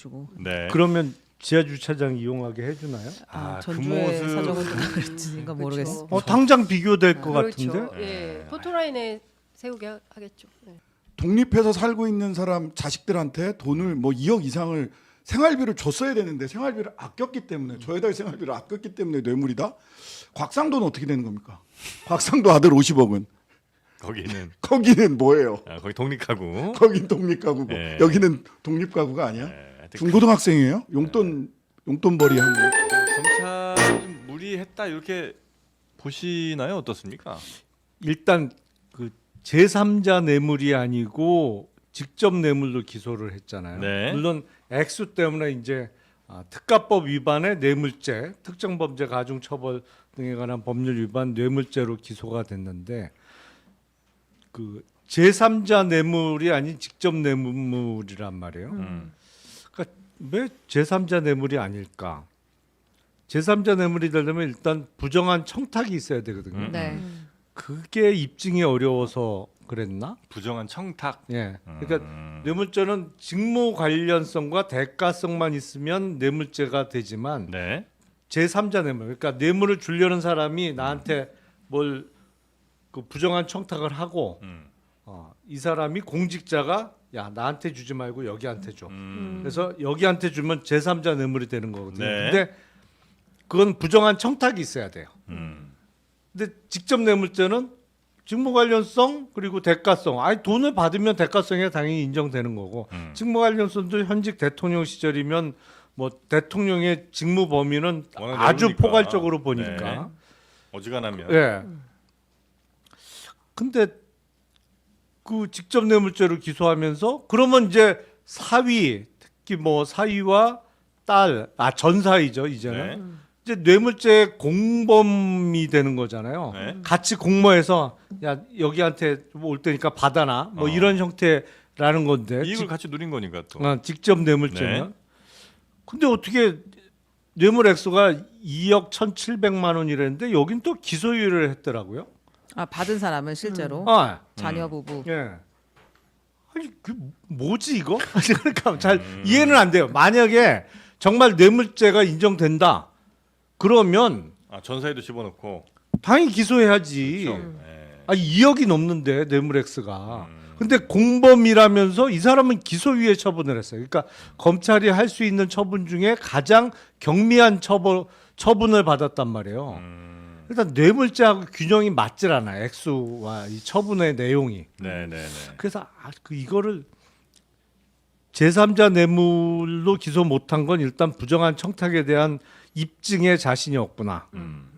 것이고 네. 그러면 지하 주차장 이용하게 해주나요? 아, 아, 그 전주의 모습- 사정은 좀 그렇지가 모르겠어. 어 당장 비교될 것 그렇죠. 같은데. 네. 예, 포토라인에 세우게 하- 하겠죠. 네. 독립해서 살고 있는 사람 자식들한테 돈을 뭐 2억 이상을 생활비를 줬어야 되는데 생활비를 아꼈기 때문에 될 생활비를 아꼈기 때문에 뇌물이다. 곽상도는 어떻게 되는 겁니까? 곽상도 아들 50억은 거기는 거기는 뭐예요? 아, 거기 독립하고 거긴 독립가구고 네. 여기는 독립가구가 아니야? 네, 중고등학생이에요? 용돈 용돈벌이 한 거. 검찰이 좀 무리했다 이렇게 보시나요? 어떻습니까? 일단 그 제3자 뇌물이 아니고 직접 뇌물로 기소를 했잖아요. 네. 물론 액수 때문에 이제 아, 특가법 위반의 뇌물죄, 특정범죄 가중처벌 등에 관한 법률 위반 뇌물죄로 기소가 됐는데 그 제3자 뇌물이 아닌 직접 뇌물이란 말이에요. 음. 그러니까 왜 제3자 뇌물이 아닐까? 제3자 뇌물이 되려면 일단 부정한 청탁이 있어야 되거든요. 음. 네. 그게 입증이 어려워서 그랬나? 부정한 청탁. 예. 그러니까 음. 뇌물죄는 직무 관련성과 대가성만 있으면 뇌물죄가 되지만 네. 제3자 뇌물. 그러니까 뇌물을 주려는 사람이 나한테 뭘 그 부정한 청탁을 하고 음. 어, 이 사람이 공직자가 야 나한테 주지 말고 여기한테 줘. 음. 그래서 여기한테 주면 제3자 뇌물이 되는 거거든요. 네. 근데 그건 부정한 청탁이 있어야 돼요. 음. 근데 직접 뇌물죄는 직무 관련성 그리고 대가성. 아니 돈을 받으면 대가성이 당연히 인정되는 거고 음. 직무 관련성도 현직 대통령 시절이면 뭐 대통령의 직무 범위는 워낙 아주 넓으니까. 포괄적으로 보니까. 네. 어지간하면 예. 근데 그 직접 뇌물죄로 기소하면서 그러면 이제 사위 특히 뭐 사위와 딸, 아 전사위죠 이제는 네. 이제 뇌물죄 공범이 되는 거잖아요. 네. 같이 공모해서 야 여기한테 올 테니까 받아나 뭐 어. 이런 형태라는 건데 이익을 직, 같이 누린 거니까 또. 어, 직접 뇌물죄면. 네. 근데 어떻게 뇌물 액수가 2억 1,700만 원이랬는데 여긴 또 기소유예를 했더라고요. 아 받은 사람은 실제로 아, 자녀 부부. 예. 아니 그 뭐지 이거? 그러니까 잘 이해는 안 돼요. 만약에 정말 뇌물죄가 인정된다. 그러면 아, 전사에도 집어넣고. 당연히 기소해야지. 그렇죠. 네. 아 2억이 넘는데 뇌물 액수가. 음. 근데 공범이라면서 이 사람은 기소유예 처분을 했어요. 그러니까 검찰이 할 수 있는 처분 중에 가장 경미한 처벌 처분을 받았단 말이에요. 음. 일단 뇌물죄하고 균형이 맞질 않아. 액수와 이 처분의 내용이. 네, 네, 네. 그래서 아, 그 이거를 제3자 뇌물로 기소 못한 건 일단 부정한 청탁에 대한 입증에 자신이 없구나. 음.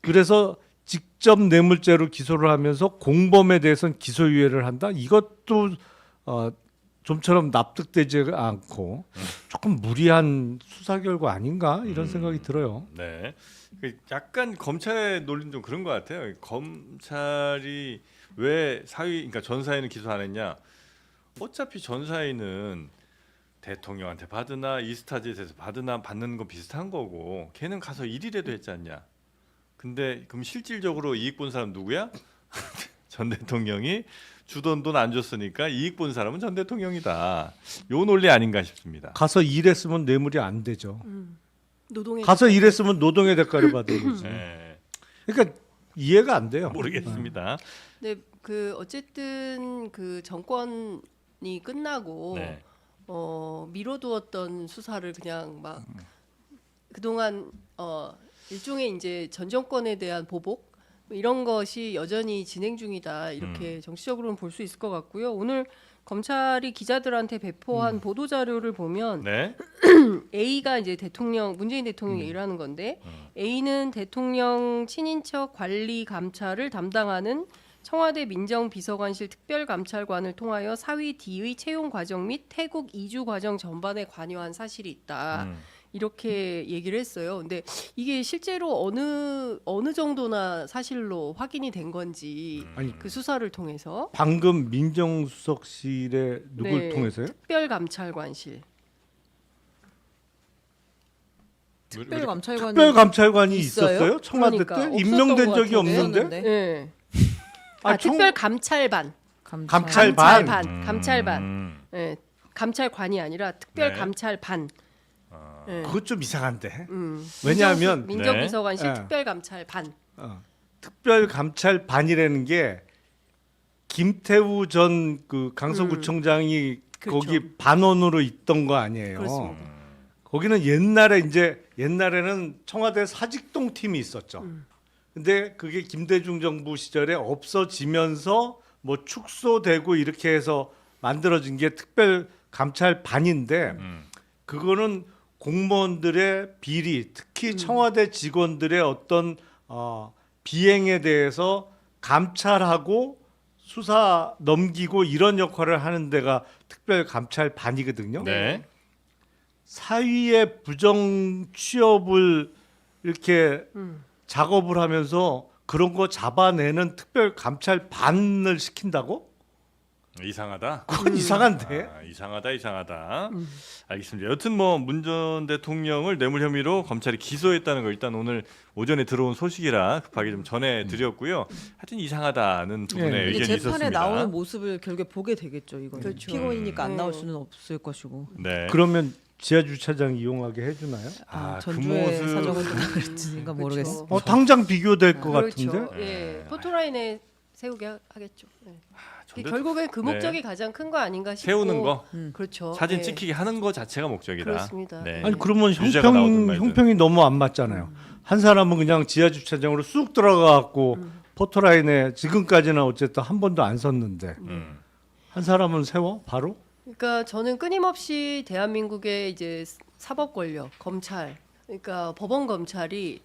그래서 직접 뇌물죄로 기소를 하면서 공범에 대해서는 기소유예를 한다. 이것도 어, 좀처럼 납득되지 않고 조금 무리한 수사 결과 아닌가 이런 생각이 들어요. 네. 그 약간 검찰의 논리는 좀 그런 것 같아요. 검찰이 왜 사위, 그러니까 전사위는 기소 안 했냐? 어차피 전사위는 대통령한테 받으나 이스타짓에서 받으나 받는 거 비슷한 거고 걔는 가서 일이라도 했지 않냐? 근데 그럼 실질적으로 이익 본 사람 누구야? 전 대통령이 주던 돈 안 줬으니까 이익 본 사람은 전 대통령이다. 요 논리 아닌가 싶습니다. 가서 일했으면 뇌물이 안 되죠. 노동의 가서 일했으면 노동의 대가를 받는 거지. 네. 그러니까 이해가 안 돼요. 모르겠습니다. 네, 그 어쨌든 그 정권이 끝나고 네. 어, 미뤄두었던 수사를 그냥 막 그동안 어, 일종의 이제 전 정권에 대한 보복 뭐 이런 것이 여전히 진행 중이다 이렇게 정치적으로는 볼 수 있을 것 같고요. 오늘 검찰이 기자들한테 배포한 보도 자료를 보면 네. A가 이제 대통령 문재인 대통령 얘기를 하는 건데 음. A는 대통령 친인척 관리 감찰을 담당하는 청와대 민정비서관실 특별감찰관을 통하여 사위 D의 채용 과정 및 태국 이주 과정 전반에 관여한 사실이 있다. 음. 이렇게 얘기를 했어요. 근데 이게 실제로 어느 어느 정도나 사실로 확인이 된 건지 아니 그 수사를 통해서 방금 민정수석실에 누굴 네, 통해서요? 특별감찰관실 특별 감찰관이 특별감찰관이 있어요? 있었어요? 청와대 그러니까 때 없었던 임명된 것 적이 같은데. 없는데? 네. 아, 아, 청- 특별감찰반 감찰반. 감찰반 감찰반 음. 예. 감찰관이 아니라 특별 네. 감찰반. 아, 네. 그것 좀 이상한데. 음. 왜냐하면 민정, 민정비서관실 네. 특별 감찰반. 어, 특별 감찰반이라는 게 김태우 전 그 강서구청장이 그렇죠. 거기 반원으로 있던 거 아니에요. 그렇습니다. 거기는 옛날에 이제 옛날에는 청와대 사직동 팀이 있었죠. 음. 근데 그게 김대중 정부 시절에 없어지면서 뭐 축소되고 이렇게 해서 만들어진 게 특별 감찰반인데 음. 그거는 공무원들의 비리, 특히 음. 청와대 직원들의 어떤 어, 비행에 대해서 감찰하고 수사 넘기고 이런 역할을 하는 데가 특별 감찰반이거든요. 네. 사위의 부정 취업을 이렇게 음. 작업을 하면서 그런 거 잡아내는 특별 감찰반을 시킨다고? 이상하다. 그건 이상한데. 아, 이상하다 이상하다. 음. 알겠습니다. 여튼 뭐 문 전 대통령을 뇌물 혐의로 검찰이 기소했다는 거 일단 오늘 오전에 들어온 소식이라 급하게 좀 전해 드렸고요. 하여튼 이상하다는 두 분의 예. 의견이 재판에 있었습니다. 나오는 모습을 결국에 보게 되겠죠. 이거 는 그렇죠. 피고이니까 안 음. 나올 수는 없을 것이고. 네. 그러면 지하 주차장 이용하게 해주나요? 아, 아, 그 전주의 모습- 사정은 그랬지가 그렇죠. 모르겠어. 어 당장 비교될 것 그렇죠. 같은데. 예, 포토라인에 세우게 하- 하겠죠. 예. 전대- 결국엔 그 네. 목적이 가장 큰 거 아닌가 싶고. 세우는 거 그렇죠. 사진 예. 찍히게 하는 거 자체가 목적이다. 그렇습니다. 네. 아니 그러면 유죄가 나오든 형평 말든. 형평이 너무 안 맞잖아요. 한 사람은 그냥 지하 주차장으로 쑥 들어가갖고 포토라인에 지금까지는 어쨌든 한 번도 안 섰는데 음. 한 사람은 세워 바로? 그러니까 저는 끊임없이 대한민국의 이제 사법 권력, 검찰, 그러니까 법원 검찰이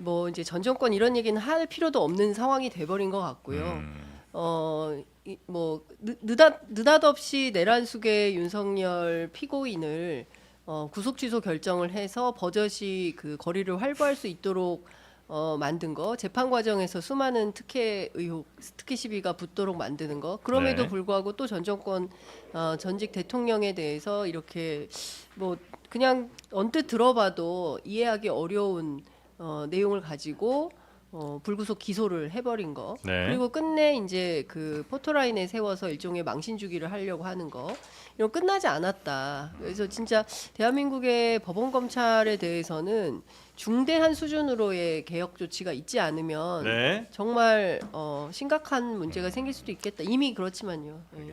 뭐 이제 전 정권 이런 얘기는 할 필요도 없는 상황이 돼버린 것 같고요. 음. 어뭐 느닷 느닷없이 내란숙의 윤석열 피고인을 어, 구속 취소 결정을 해서 버젓이 그 거리를 활보할 수 있도록 어, 만든 거 재판 과정에서 수많은 특혜 의혹, 특혜 시비가 붙도록 만드는 거 그럼에도 네. 불구하고 또 전 정권 어, 전직 대통령에 대해서 이렇게 뭐 그냥 언뜻 들어봐도 이해하기 어려운 어, 내용을 가지고 어, 불구속 기소를 해버린 거 네. 그리고 끝내 이제 그 포토라인에 세워서 일종의 망신 주기를 하려고 하는 거 이건 끝나지 않았다. 그래서 진짜 대한민국의 법원 검찰에 대해서는 중대한 수준으로의 개혁 조치가 있지 않으면 네. 정말 어, 심각한 문제가 생길 수도 있겠다. 이미 그렇지만요. 예.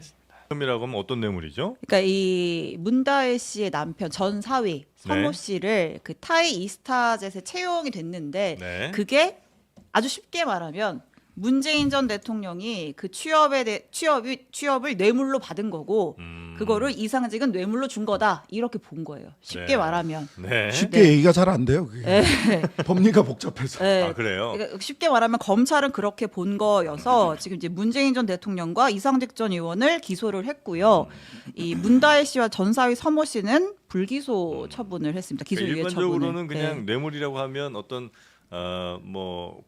혐의라고 하면 어떤 뇌물이죠? 그러니까 이 문다혜 씨의 남편 전 사위 서모 네. 씨를 그 타이 이스타젯에 채용이 됐는데 네. 그게 아주 쉽게 말하면 문재인 전 대통령이 그 취업에 대 취업이 취업을 뇌물로 받은 거고 음. 그거를 이상직은 뇌물로 준 거다 이렇게 본 거예요. 쉽게 네. 말하면. 네. 쉽게 얘기가 잘 안 돼요. 그게. 법리가 복잡해서. 네. 아 그래요. 그러니까 쉽게 말하면 검찰은 그렇게 본 거여서 지금 이제 문재인 전 대통령과 이상직 전 의원을 기소를 했고요. 이 문다혜 씨와 전사위 서모 씨는 불기소 처분을 했습니다. 기소 그러니까 처분을. 일반적으로는 그냥 네. 뇌물이라고 하면 어떤 어뭐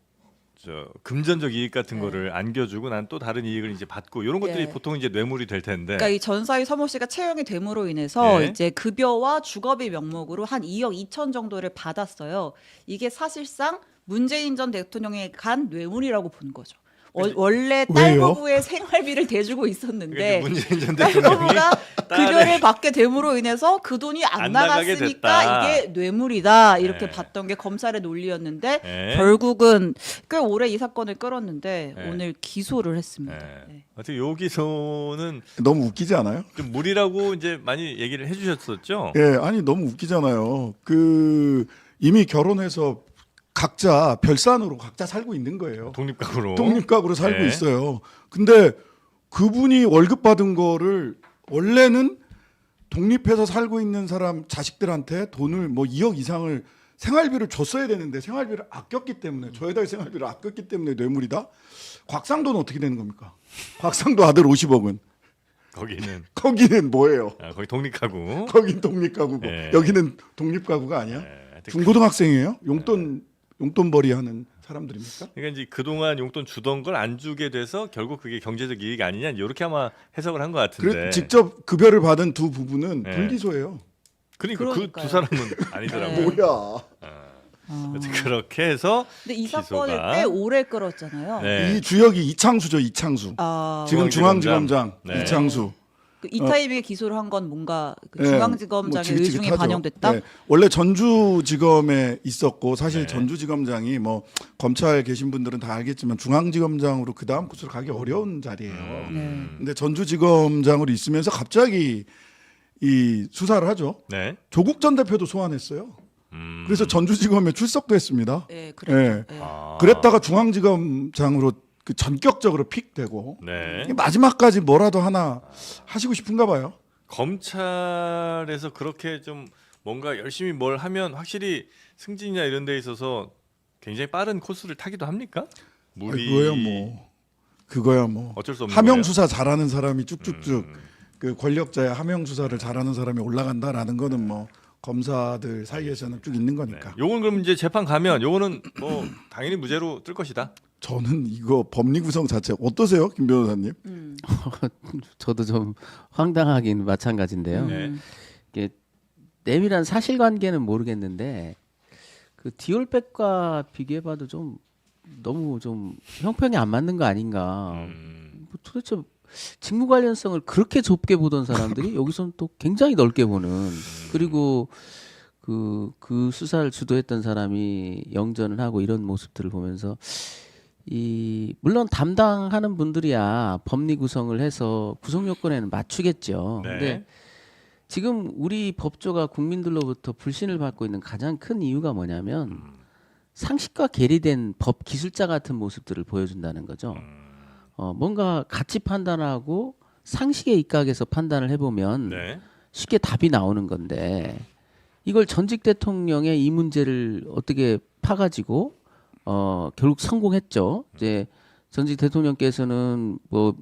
저 금전적 이익 같은 네. 거를 안겨주고 난 또 다른 이익을 이제 받고 이런 것들이 네. 보통 이제 뇌물이 될 텐데. 그러니까 이 전사위 서모 씨가 채용이 됨으로 인해서 네. 이제 급여와 주거비 명목으로 한 2억 2천 정도를 받았어요. 이게 사실상 문재인 전 대통령에 간 뇌물이라고 본 거죠. 워- 그치. 원래? 딸부부의 생활비를 대주고 있었는데 문재인 전 대통령이 딸부부가 급여를 받게 됨으로 인해서 그 돈이 안, 안 나가게 나갔으니까 됐다. 이게 뇌물이다 이렇게 네. 봤던 게 검찰의 논리였는데 네. 결국은 꽤 오래 이 사건을 끌었는데 네. 오늘 기소를 했습니다. 네. 네. 어떻게 여기서는 너무 웃기지 않아요? 좀 무리라고 이제 많이 얘기를 해주셨었죠. 예, 아니 너무 웃기잖아요. 그 이미 결혼해서 각자 별산으로 각자 살고 있는 거예요. 독립각으로. 독립각으로 살고 네. 있어요. 근데 그분이 월급 받은 거를 원래는 독립해서 살고 있는 사람 자식들한테 돈을 뭐 2억 이상을 생활비를 줬어야 되는데 생활비를 아꼈기 때문에 줘야 될 생활비를 아꼈기 때문에 뇌물이다. 곽상도는 어떻게 되는 겁니까? 곽상도 아들 50억은 거기는 거기는 뭐예요? 아, 거기 독립가구. 거긴 독립가구고 네. 여기는 독립가구가 아니야? 네, 하여튼 중고등학생이에요? 용돈 용돈벌이 하는 사람들입니까? 그러니까 이제 그동안 용돈 주던 걸 안 주게 돼서 결국 그게 경제적 이익이 아니냐 이렇게 아마 해석을 한 것 같은데. 그래 직접 급여를 받은 두 부부는 네. 불기소예요. 그러니까 그. 두 사람은 아니더라고. 네. 뭐야? 어. 여튼 그렇게 해서 근데 이 기소가- 사건을 꽤 오래 끌었잖아요. 네. 이 주역이 이창수죠, 이창수. 아, 지금 중앙지검장. 중앙지검장 네. 이창수. 그 이 타이밍에 기소를 한 건 뭔가 그 예, 뭐 중앙지검장의 의중이 지긋지긋하죠. 반영됐다. 예, 원래 전주지검에 있었고 사실 네. 전주지검장이 뭐 검찰 계신 분들은 다 알겠지만 중앙지검장으로 그 다음 코스로 가기 어려운 자리예요. 네. 근데 전주지검장으로 있으면서 갑자기 이 수사를 하죠. 네. 조국 전 대표도 소환했어요. 음. 그래서 전주지검에 출석도 했습니다. 예, 그랬죠. 예. 예. 아. 그랬다가 중앙지검장으로 그 전격적으로 픽되고 네. 마지막까지 뭐라도 하나 하시고 싶은가 봐요. 검찰에서 그렇게 좀 뭔가 열심히 뭘 하면 확실히 승진이나 이런 데 있어서 굉장히 빠른 코스를 타기도 합니까? 아이, 무리 그거야 뭐 그거야 뭐 어쩔 수 없는 거예요? 수사 잘하는 사람이 쭉쭉쭉 음. 그 권력자의 하명 수사를 잘하는 사람이 올라간다라는 거는 뭐 검사들 사이에서는 쭉 있는 네. 거니까. 요건 그럼 이제 재판 가면 요거는 뭐 당연히 무죄로 뜰 것이다. 저는 이거 법리 구성 자체 어떠세요, 김 변호사님? 음. 저도 좀 황당하긴 마찬가지인데요. 네. 이게 내밀한 사실관계는 모르겠는데 그 디올백과 비교해봐도 좀 너무 좀 형평이 안 맞는 거 아닌가. 음. 뭐 도대체 직무 관련성을 그렇게 좁게 보던 사람들이 여기서는 또 굉장히 넓게 보는 그리고 그, 그 수사를 주도했던 사람이 영전을 하고 이런 모습들을 보면서 이 물론 담당하는 분들이야 법리 구성을 해서 구성 요건에는 맞추겠죠. 네. 근데 지금 우리 법조가 국민들로부터 불신을 받고 있는 가장 큰 이유가 뭐냐면 음. 상식과 괴리된 법 기술자 같은 모습들을 보여준다는 거죠. 음. 어, 뭔가 가치 판단하고 상식에 입각해서 판단을 해보면 네. 쉽게 답이 나오는 건데 이걸 전직 대통령의 이 문제를 어떻게 파가지고 어, 결국 성공했죠. 이제 전직 대통령께서는 뭐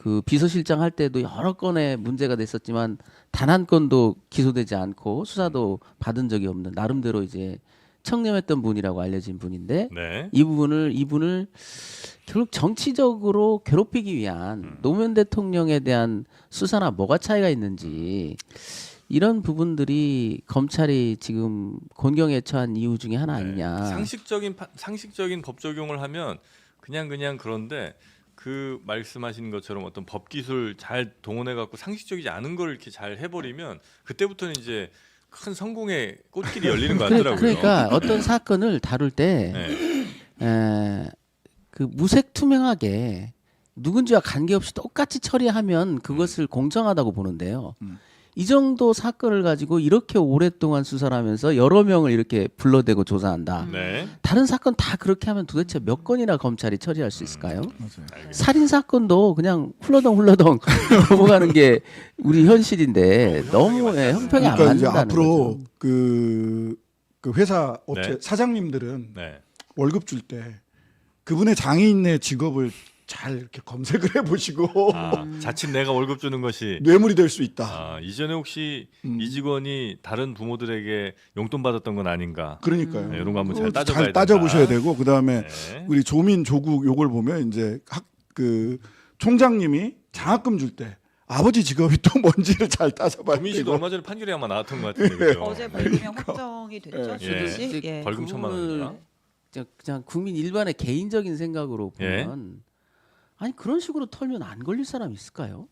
그 비서실장 할 때도 여러 건의 문제가 됐었지만 단 한 건도 기소되지 않고 수사도 받은 적이 없는 나름대로 이제 청렴했던 분이라고 알려진 분인데 네. 이 부분을 이분을 결국 정치적으로 괴롭히기 위한 노무현 대통령에 대한 수사나 뭐가 차이가 있는지 이런 부분들이 검찰이 지금 곤경에 처한 이유 중에 하나 아니냐. 네. 상식적인 파- 상식적인 법 적용을 하면 그냥 그냥 그런데 그 말씀하신 것처럼 어떤 법 기술 잘 동원해 갖고 상식적이지 않은 걸 이렇게 잘 해버리면 그때부터는 이제 큰 성공의 꽃길이 열리는 것 그래- 같더라고요. 그러니까 어떤 사건을 다룰 때 네. 에, 그 무색 투명하게 누군지와 관계없이 똑같이 처리하면 그것을 공정하다고 보는데요. 음. 이 정도 사건을 가지고 이렇게 오랫동안 수사를 하면서 여러 명을 이렇게 불러대고 조사한다. 네. 다른 사건 다 그렇게 하면 도대체 몇 건이나 검찰이 처리할 수 있을까요? 맞아요. 알겠습니다. 살인 사건도 그냥 훌러덩 훌러덩 넘어가는 게 우리 현실인데 너무 예, 형평이 안 그러니까 이제 맞는다는 앞으로. 그, 그 회사 업체 네. 사장님들은 네. 월급 줄 때 그분의 장애인의 직업을 잘 이렇게 검색을 해보시고 아, 자칫 내가 월급 주는 것이 뇌물이 될 수 있다. 아, 이전에 혹시 음. 이 직원이 다른 부모들에게 용돈 받았던 건 아닌가? 그러니까요. 네, 이런 거 한번 잘 그거 따져봐야 된다. 따져보셔야 되고 그 다음에 네. 우리 조민 조국 요걸 보면 이제 학 그 총장님이 장학금 줄 때 아버지 직업이 또 뭔지를 잘 따져봐야 조민 씨도 되고 얼마 전에 판결이 아마 나왔던 것 같은데 그죠? 어제 벌금형 확정이 됐죠. 예. 주듯이. 이제 예. 벌금 천만 그냥, 그냥 국민 일반의 개인적인 생각으로 예. 보면 아니 그런 식으로 털면 안 걸릴 사람 있을까요?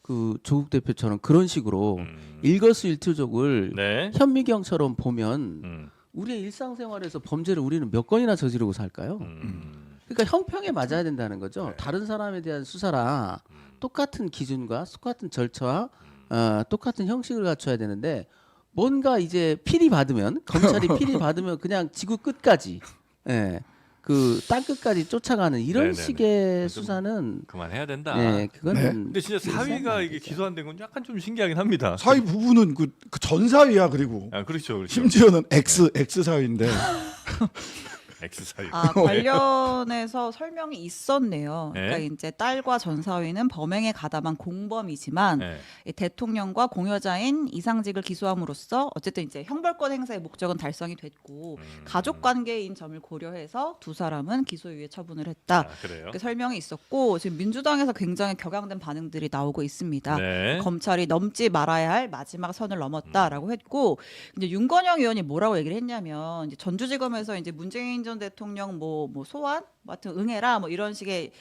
그 조국 대표처럼 그런 식으로 음. 일거수일투족을 네. 현미경처럼 보면 음. 우리의 일상생활에서 범죄를 우리는 몇 건이나 저지르고 살까요? 음. 그러니까 형평에 맞아야 된다는 거죠. 다른 사람에 대한 수사라 똑같은 기준과 똑같은 절차와 어, 똑같은 형식을 갖춰야 되는데 뭔가 이제 필이 받으면 검찰이 필이 받으면 그냥 지구 끝까지 예. 그 땅 끝까지 쫓아가는 이런 네네네. 식의 좀 수사는 그만해야 된다. 예, 그거는 근데 진짜 사위가 이게 기소 안 된 건 약간 좀 신기하긴 합니다. 사위 부부는 그, 그 전사위야 그리고 아 그렇죠, 그렇죠. 심지어는 X X 사위인데 X 사위. 아, 관련해서 설명이 있었네요. 네. 그러니까 이제 딸과 전 사위는 범행에 가담한 공범이지만 네. 이 대통령과 공여자인 이상직을 기소함으로써 어쨌든 이제 형벌권 행사의 목적은 달성이 됐고 음. 가족 관계인 점을 고려해서 두 사람은 기소유예 처분을 했다. 아, 그래요. 이렇게 설명이 있었고 지금 민주당에서 굉장히 격양된 반응들이 나오고 있습니다. 네. 검찰이 넘지 말아야 할 마지막 선을 넘었다라고 했고 이제 윤건영 의원이 뭐라고 얘기를 했냐면 이제 전주지검에서 이제 문재인 전 대통령 뭐 뭐 소환 뭐 하여튼 응해라 뭐 이런 식의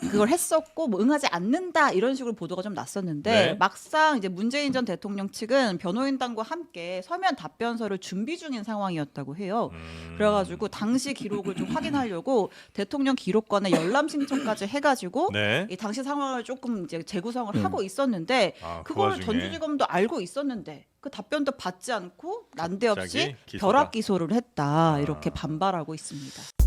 그걸 했었고 뭐 응하지 않는다 이런 식으로 보도가 좀 났었는데 네. 막상 이제 문재인 전 대통령 측은 변호인단과 함께 서면 답변서를 준비 중인 상황이었다고 해요. 음. 그래가지고 당시 기록을 좀 확인하려고 대통령 기록관에 열람 신청까지 해가지고 네. 이 당시 상황을 조금 이제 재구성을 하고 있었는데 아, 그 그거를 와중에. 전주지검도 알고 있었는데 그 답변도 받지 않고 난데없이 갑자기 기소가. 벼락 기소를 했다 아. 이렇게 반발하고 있습니다.